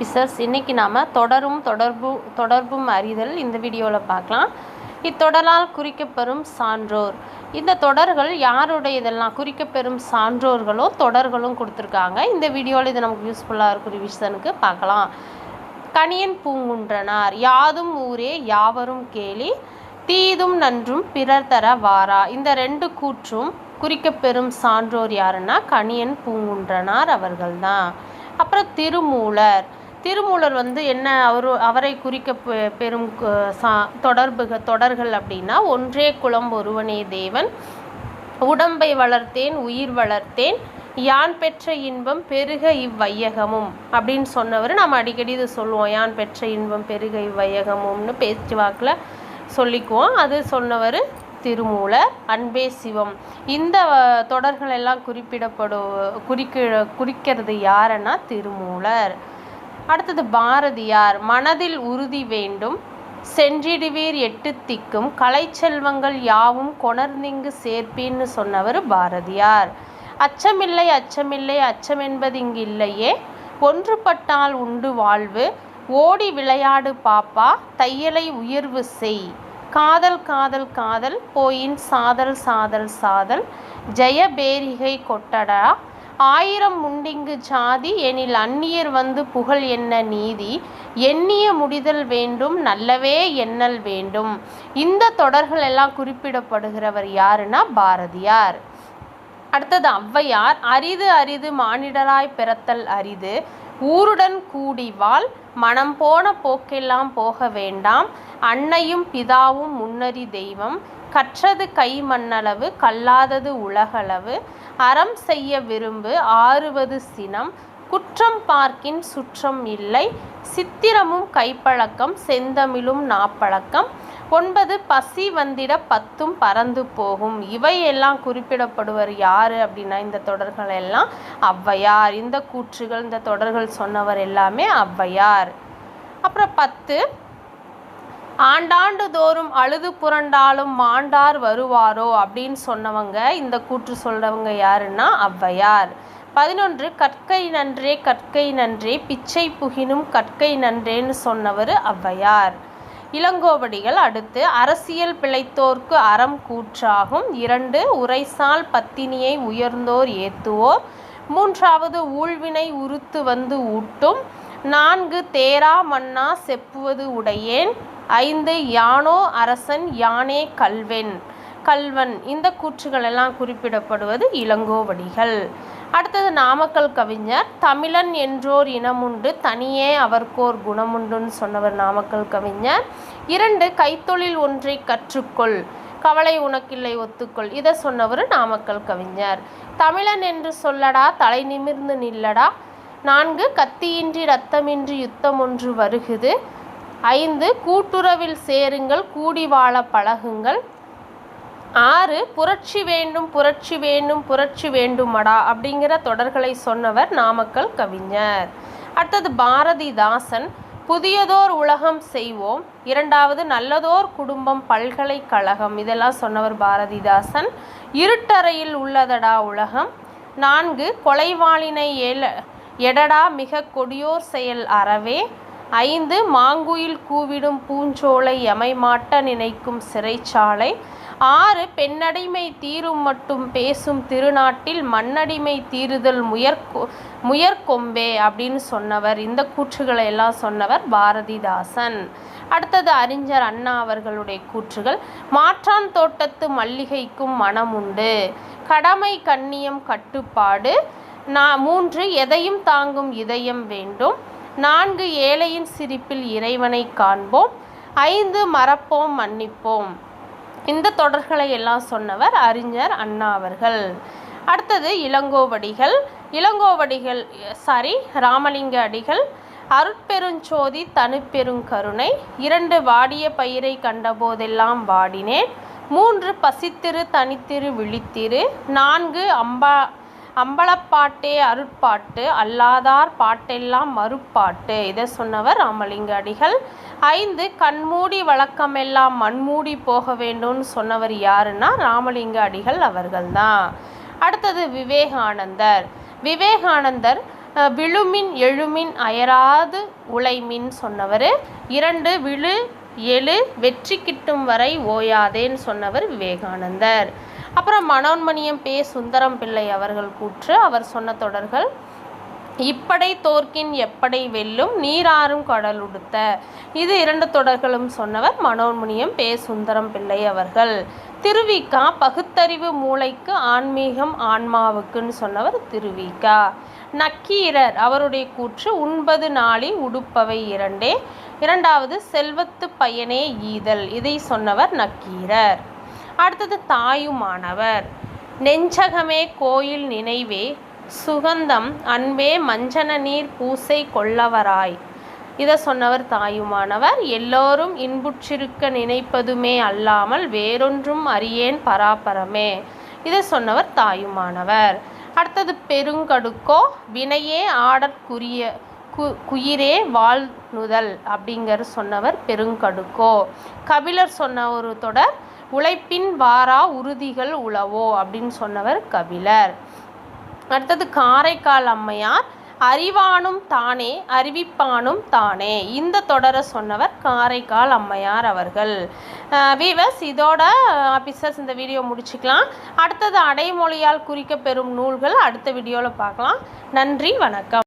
பிசர்ஸ் இன்றைக்கி நாம் தொடரும் தொடர்பு தொடர்பும் அறிதல் இந்த வீடியோவில் பார்க்கலாம். இத்தொடரால் குறிக்கப்பெறும் சான்றோர். இந்த தொடர்கள் யாருடையதெல்லாம்? குறிக்கப்பெறும் சான்றோர்களோ தொடர்களும் கொடுத்துருக்காங்க. இந்த வீடியோவில் இது நமக்கு யூஸ்ஃபுல்லாக இருக்கும் ரிவிஷனுக்கு பார்க்கலாம். கணியன் பூங்குன்றனார். யாதும் ஊரே யாவரும் கேலி தீதும் நன்றும் பிறர் தர வாரா. இந்த ரெண்டு கூற்றும் குறிக்கப்பெறும் சான்றோர் யாருன்னா? கணியன் பூங்குன்றனார் அவர்கள்தான். அப்புறம் திருமூலர். திருமூலர் வந்து என்ன அவர் அவரை குறிக்க பெ- பெறும் கு- சா தொடர்கள் அப்படின்னா ஒன்றே குலம் ஒருவனே தேவன் உடம்பை வளர்த்தேன் உயிர் வளர்த்தேன் யான் பெற்ற இன்பம் பெருக இவ்வையகமும் அப்படின்னு சொன்னவர் நம்ம அடிக்கடி இது சொல்லுவோம். யான் பெற்ற இன்பம் பெருக இவ்வையகமும்னு பேச்சு வாக்கில் சொல்லிக்குவோம். அது சொன்னவர் திருமூலர் அன்பே சிவம். இந்த தொடர்கள் எல்லாம் குறிப்பிடப்படும் குறிக்க குறிக்கிறது யாருன்னா திருமூலர். அடுத்தது பாரதியார் மனதில் உறுதி வேண்டும் சென்றிடுவீர் எட்டு திக்கும் கலைச்செல்வங்கள் யாவும் கொணர்ந்திங்கு சேர்ப்பீன்னு சொன்னவர் பாரதியார். அச்சமில்லை அச்சமில்லை அச்சம் என்பது இங்கு இல்லையே ஒன்றுபட்டால் உண்டு வாழ்வு ஓடி விளையாடு பாப்பா தையலை உயர்வு செய். காதல் காதல் காதல் போயின் சாதல் சாதல் சாதல் ஜெய பேரிகை கொட்டடா ஆயிரம் முண்டிங்கு சாதி எனில் அந்நியர் வந்து புகழ் என்ன நீதி? எண்ணிய முடிதல் வேண்டும் நல்லவே எண்ணல் வேண்டும். இந்த தொடர்கள் எல்லாம் குறிப்பிடப்படுகிறவர் யாருன்னா பாரதியார். அடுத்தது ஔவையார். அரிது அரிது மானிடராய் பிறத்தல் அரிது. ஊருடன் கூடி வாழ் மனம் போன போக்கெல்லாம் போக வேண்டாம். அன்னையும் பிதாவும் முன்னறி தெய்வம். கற்றது கை மண்ணளவு கல்லாதது உலகளவு. அறம் செய்ய விரும்பு ஆறுவது சினம். குற்றம் பார்க்கின் சுற்றம் இல்லை. சித்திரமும் கைப்பழக்கம் செந்தமிழும் நாப்பழக்கம். ஒன்பது பசி வந்திட பத்தும் பறந்து போகும். இவை எல்லாம் குறிப்பிடப்படுவர் யார் அப்படின்னா இந்த தொடர்கள் எல்லாம் ஔவையார். இந்த கூற்றுகள் இந்த தொடர்கள் சொன்னவர் எல்லாமே ஔவையார். அப்புறம் பத்து ஆண்டாண்டு தோறும் அழுது புரண்டாலும் மாண்டார் வருவாரோ அப்படின்னு சொன்னவங்க இந்த கூற்று சொல்றவங்க யாருன்னா ஔவையார். பதினொன்று கற்கை நன்றே கற்கை நன்றே பிச்சை புகினும் கற்கை நன்றேன்னு சொன்னவர் ஔவையார். இளங்கோவடிகள் அடுத்து அரசியல் பிழைத்தோர்க்கு அறம் கூற்றாகும். இரண்டு உரைசால் பத்தினியை உயர்ந்தோர் ஏத்துவோர். மூன்றாவது ஊழ்வினை உறுத்து வந்து ஊட்டும். நான்கு தேரா மன்னா செப்புவது உடையேன். ஐந்து யானோ அரசன் யானே கல்வென். கல்வன் இந்த கூற்றுகளெல்லாம் குறிப்பிடப்படுவது இளங்கோவடிகள். அடுத்தது நாமக்கல் கவிஞர் தமிழன் என்றோர் இனமுண்டு தனியே அவர்க்கோர் குணமுண்டுன்னு சொன்னவர் நாமக்கல் கவிஞர். இரண்டு கைத்தொழில் ஒன்றை கற்றுக்கொள் கவலை உனக்கில்லை ஒத்துக்கொள் இதை சொன்னவர் நாமக்கல் கவிஞர். தமிழன் என்று சொல்லடா தலை நிமிர்ந்து நில்லடா. நான்கு கத்தியின்றி ரத்தமின்றி யுத்தம் ஒன்று வருகுது. ஐந்து கூட்டுறவில் சேருங்கள் கூடி வாழ பழகுங்கள். ஆறு புரட்சி வேண்டும் புரட்சி வேண்டும் புரட்சி வேண்டுமடா அப்படிங்கிற தொடர்களை சொன்னவர் நாமக்கல் கவிஞர். அடுத்தது பாரதிதாசன். புதியதோர் உலகம் செய்வோம். இரண்டாவது நல்லதோர் குடும்பம் பல்கலைக்கழகம். இதெல்லாம் சொன்னவர் பாரதிதாசன். இருட்டறையில் உள்ளதடா உலகம். நான்கு கொலைவாளினை ஏல எடடா மிக கொடியோர் செயல் அறவே. ஐந்து மாங்குயில் கூவிடும் பூஞ்சோலை எமைமாட்ட நினைக்கும் சிறைச்சாலை. ஆறு பெண்ணடிமை தீரும் மட்டும் பேசும் திருநாட்டில் மண்ணடிமை தீருதல் முயற்கொ முயற்கொம்பே அப்படின்னு சொன்னவர். இந்த கூற்றுகளை எல்லாம் சொன்னவர் பாரதிதாசன். அடுத்தது அறிஞர் அண்ணா அவர்களுடைய கூற்றுகள். மாற்றான் தோட்டத்து மல்லிகைக்கும் மனம் உண்டு. கடமை கண்ணியம் கட்டுப்பாடு. நான் மூன்று எதையும் தாங்கும் இதயம் வேண்டும். நான்கு ஏழையின் சிரிப்பில் இறைவனை காண்போம். ஐந்து மறப்போம் மன்னிப்போம். இந்த தொடர்களை எல்லாம் சொன்னவர் அறிஞர் அண்ணா அவர்கள். அடுத்தது இளங்கோவடிகள். இளங்கோவடிகள் சாரி ராமலிங்க அடிகள். அருட்பெருஞ்சோதி தனுப்பெருங்கருணை இரண்டு வாடிய பயிரை கண்டபோதெல்லாம் வாடினேன். மூன்று பசித்திரு தனித்திரு விழித்திரு. நான்கு அம்பா அம்பலப்பாட்டே அருட்பாட்டு அல்லாதார் பாட்டெல்லாம் மறுப்பாட்டு. இதை சொன்னவர் ராமலிங்க அடிகள். ஐந்து கண்மூடி வழக்கமெல்லாம் மண்மூடி போக வேண்டும்னு சொன்னவர் யாருன்னா ராமலிங்க அடிகள் அவர்கள்தான். அடுத்தது விவேகானந்தர். விவேகானந்தர் விழுமின் எழுமின் அயராது உழைமின் சொன்னவர். இரண்டு விழு எழு வெற்றி கிட்டும் வரை ஓயாதேன்னு சொன்னவர் விவேகானந்தர். அப்புறம் மனோன்மணியம் பே. சுந்தரம் பிள்ளை அவர்கள் கூற்று அவர் சொன்ன தொடர்கள் இப்படை தோற்கின் எப்படை வெல்லும் நீராறும் கடலுடுத்த இது இரண்டு தொடர்களும் சொன்னவர் மனோன்மணியம் பே. சுந்தரம் பிள்ளை அவர்கள். திருவிக்கா பகுத்தறிவு மூளைக்கு ஆன்மீகம் ஆன்மாவுக்குன்னு சொன்னவர் திருவிக்கா நக்கீரர் அவருடைய கூற்று உண்பது நாளி உடுப்பவை இரண்டே இரண்டாவது செல்வத்து பயனே ஈதல் இதை சொன்னவர் நக்கீரர். அடுத்தது தாயுமானவர். நெஞ்சகமே கோயில் நினைவே சுகந்தம் அன்பே மஞ்சன நீர் பூசை கொள்ளவராய். இதை சொன்னவர் தாயுமானவர். எல்லோரும் இன்புற்றிருக்க நினைப்பதுமே அல்லாமல் வேறொன்றும் அறியேன் பராபரமே. இதை சொன்னவர் தாயுமானவர். அடுத்தது பெருங்கடுக்கோ வினையே ஆடற்குரிய கு குயிரே வாழ்நுதல் அப்படிங்கிற சொன்னவர் பெருங்கடுக்கோ. கபிலர் சொன்ன ஒரு தொடர் உழைப்பின் வாரா உறுதிகள் உளவோ அப்படின்னு சொன்னவர் கபிலர். அடுத்தது காரைக்கால் அம்மையார் அறிவானும் தானே அறிவிப்பானும் தானே இந்த தொடரை சொன்னவர் காரைக்கால் அம்மையார் அவர்கள். வீவர்ஸ் இதோட ஆஃபீஸர்ஸ் இந்த வீடியோ முடிச்சுக்கலாம். அடுத்தது அடைமொழியால் குறிக்கப்பெறும் நூல்கள் அடுத்த வீடியோவில் பார்க்கலாம். நன்றி வணக்கம்.